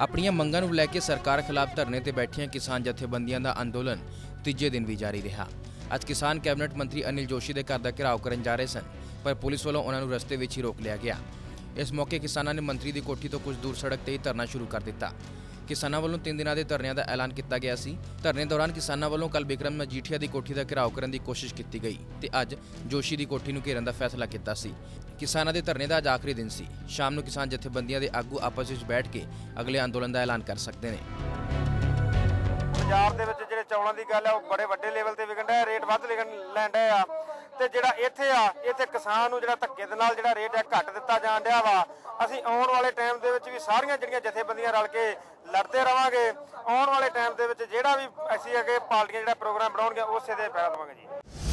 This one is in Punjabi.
ਆਪਣੀਆਂ ਮੰਗਾਂ ਨੂੰ ਲੈ ਕੇ ਸਰਕਾਰ ਖਿਲਾਫ ਧਰਨੇ ਤੇ ਬੈਠੀਆਂ ਕਿਸਾਨ ਜਥੇਬੰਦੀਆਂ ਦਾ ਅੰਦੋਲਨ ਤੀਜੇ ਦਿਨ ਵੀ ਜਾਰੀ ਰਿਹਾ। ਅੱਜ ਕਿਸਾਨ ਕੈਬਨਿਟ ਮੰਤਰੀ ਅਨਿਲ ਜੋਸ਼ੀ ਦੇ ਘਰ ਦਾ ਘਿਰਾਓ ਕਰਨ ਜਾ ਰਹੇ ਸਨ, ਪਰ ਪੁਲਿਸ ਵੱਲੋਂ ਉਹਨਾਂ ਨੂੰ ਰਸਤੇ ਵਿੱਚ ਹੀ ਰੋਕ ਲਿਆ ਗਿਆ। ਇਸ ਮੌਕੇ ਕਿਸਾਨਾਂ ਨੇ ਮੰਤਰੀ ਦੀ ਕੋਠੀ ਤੋਂ ਕੁਝ ਦੂਰ ਸੜਕ ਤੇ ਹੀ ਧਰਨਾ ਸ਼ੁਰੂ ਕਰ ਦਿੱਤਾ। ਕਿਸਾਨਾਂ ਵੱਲੋਂ 3 ਦਿਨਾਂ ਦੇ ਧਰਨਿਆਂ ਦਾ ਐਲਾਨ ਕੀਤਾ ਗਿਆ ਸੀ। ਧਰਨੇ ਦੌਰਾਨ ਕਿਸਾਨਾਂ ਵੱਲੋਂ ਕੱਲ ਬਿਕਰਮ ਮਜੀਠੀਆ ਦੀ ਕੋਠੀ ਦਾ ਘਿਰਾਓ ਕਰਨ ਦੀ ਕੋਸ਼ਿਸ਼ ਕੀਤੀ ਗਈ ਤੇ ਅੱਜ ਜੋਸ਼ੀ ਦੀ ਕੋਠੀ ਨੂੰ ਘੇਰਨ ਦਾ ਫੈਸਲਾ ਕੀਤਾ ਸੀ। ਕਿਸਾਨਾਂ ਦੇ ਧਰਨੇ ਦਾ ਅੱਜ ਆਖਰੀ ਦਿਨ ਸੀ। ਸ਼ਾਮ ਨੂੰ ਕਿਸਾਨ ਜਥੇਬੰਦੀਆਂ ਦੇ ਆਗੂ ਆਪਸ ਵਿੱਚ ਬੈਠ ਕੇ ਅਗਲੇ ਅੰਦੋਲਨ ਦਾ ਐਲਾਨ ਕਰ ਸਕਦੇ ਨੇ। ਬਾਜ਼ਾਰ ਦੇ ਵਿੱਚ ਜਿਹੜੇ ਚੌਲਾਂ ਦੀ ਗੱਲ ਆ, ਉਹ ਬੜੇ ਵੱਡੇ ਲੈਵਲ ਤੇ ਵਿਕਣ ਡਿਆ ਰੇਟ ਵੱਧ ਲੈਣ ਡਿਆ ਆ। ਤੇ ਜਿਹੜਾ ਇੱਥੇ ਆ, ਇੱਥੇ ਕਿਸਾਨ ਨੂੰ ਜਿਹੜਾ ਧੱਕੇ ਦੇ ਨਾਲ ਜਿਹੜਾ ਰੇਟ ਆ ਘੱਟ ਦਿੱਤਾ ਜਾਣ ਡਿਆ ਵਾ। ਅਸੀਂ ਆਉਣ ਵਾਲੇ ਟਾਈਮ ਦੇ ਵਿੱਚ ਵੀ ਸਾਰੀਆਂ ਜਿਹੜੀਆਂ ਜਥੇਬੰਦੀਆਂ ਰਲ ਕੇ ਲੜਦੇ ਰਵਾਂਗੇ। ਆਉਣ ਵਾਲੇ ਟਾਈਮ ਦੇ ਵਿੱਚ ਜਿਹੜਾ ਵੀ ਅਸੀਂ ਅੱਗੇ ਪਾਰਟੀਆਂ ਜਿਹੜਾ ਪ੍ਰੋਗਰਾਮ ਬਣਾਉਣਗੀਆਂ, ਉਸੇ ਦੇ ਫਾਇਦਾ ਦਵਾਂਗੇ ਜੀ।